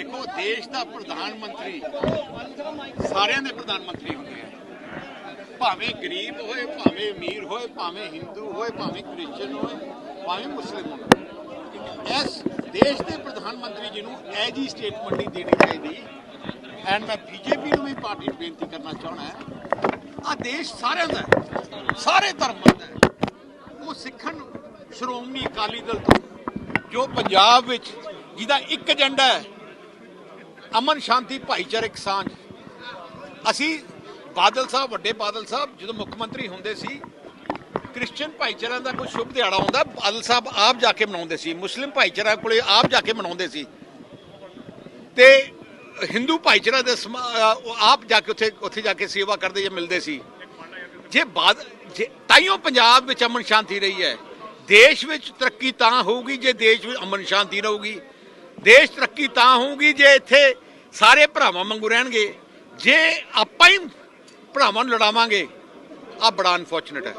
ਦੇਖੋ, ਦੇਸ਼ ਦਾ ਪ੍ਰਧਾਨ ਮੰਤਰੀ, ਸਾਰਿਆਂ ਦੇ ਪ੍ਰਧਾਨ ਮੰਤਰੀ ਹੁੰਦੇ ਆ। ਭਾਵੇਂ ਗਰੀਬ ਹੋਏ, ਭਾਵੇਂ ਅਮੀਰ ਹੋਏ, ਭਾਵੇਂ ਹਿੰਦੂ ਹੋਏ, ਭਾਵੇਂ ਕ੍ਰਿਸਚੀਅਨ ਹੋਏ, ਭਾਵੇਂ ਮੁਸਲਿਮ ਹੋਏ। ਇਸ ਦੇਸ਼ ਦੇ ਪ੍ਰਧਾਨ ਮੰਤਰੀ ਜੀ ਨੂੰ ਇਹ ਜੀ ਸਟੇਟਮੈਂਟ ਨਹੀਂ ਦੇਣੀ ਚਾਹੀਦੀ। ਐਂਡ ਮੈਂ ਬੀਜੇਪੀ ਨੂੰ ਵੀ ਪਾਰਟੀ ਨੂੰ ਬੇਨਤੀ ਕਰਨਾ ਚਾਹਣਾ ਹੈ। ਆ ਦੇਸ਼ ਸਾਰਿਆਂ ਦਾ ਸਾਰੇ ਧਰਮਾਂ ਦਾ ਉਹ ਸਿੱਖਣ ਸ਼੍ਰੋਮਣੀ ਅਕਾਲੀ ਦਲ ਤੋਂ, ਜੋ ਪੰਜਾਬ ਵਿੱਚ ਜਿਹਦਾ ਇੱਕ ਏਜੰਡਾ ਹੈ ਅਮਨ ਸ਼ਾਂਤੀ ਭਾਈਚਾਰਕ ਸਾਂਝ। ਅਸੀਂ ਬਾਦਲ ਸਾਹਿਬ, ਵੱਡੇ ਬਾਦਲ ਸਾਹਿਬ, ਜਦੋਂ ਮੁੱਖ ਮੰਤਰੀ ਹੁੰਦੇ ਸੀ, ਕ੍ਰਿਸਚੀਅਨ ਭਾਈਚਾਰਾ ਦਾ ਕੋਈ ਸ਼ੁਭ ਦਿਹਾੜਾ ਹੁੰਦਾ, ਬਾਦਲ ਸਾਹਿਬ ਆਪ ਜਾ ਕੇ ਮਨਾਉਂਦੇ ਸੀ, ਮੁਸਲਿਮ ਭਾਈਚਾਰਾ ਕੋਲੇ ਆਪ ਜਾ ਕੇ ਮਨਾਉਂਦੇ ਸੀ। ਤੇ ਹਿੰਦੂ ਭਾਈਚਾਰਾ ਦੇ ਸਮਾ- ਆਪ ਜਾ ਕੇ ਉੱਥੇ ਉੱਥੇ ਜਾ ਕੇ ਸੇਵਾ ਕਰਦੇ ਜਾਂ ਮਿਲਦੇ ਸੀ। ਜੇ ਬਾਦ, ਜੇ ਤਾਈਓ ਪੰਜਾਬ ਵਿੱਚ ਅਮਨ ਸ਼ਾਂਤੀ ਰਹੀ ਹੈ। ਦੇਸ਼ ਵਿੱਚ ਤਰੱਕੀ ਤਾਂ ਹੋਊਗੀ, ਜੇ ਦੇਸ਼ ਵਿੱਚ ਅਮਨ ਸ਼ਾਂਤੀ ਰਹੂਗੀ। ਦੇਸ਼ ਤਰੱਕੀ ਤਾਂ ਹੋਊਗੀ ਜੇ ਇੱਥੇ ਸਾਰੇ ਭਰਾਵਾਂ ਵਾਂਗੂ ਰਹਿਣਗੇ। ਜੇ ਆਪਾਂ ਹੀ ਭਰਾਵਾਂ ਨੂੰ ਲੜਾਵਾਂਗੇ ਆ ਬੜਾ ਅਨਫੋਰਚੂਨੇਟ ਹੈ।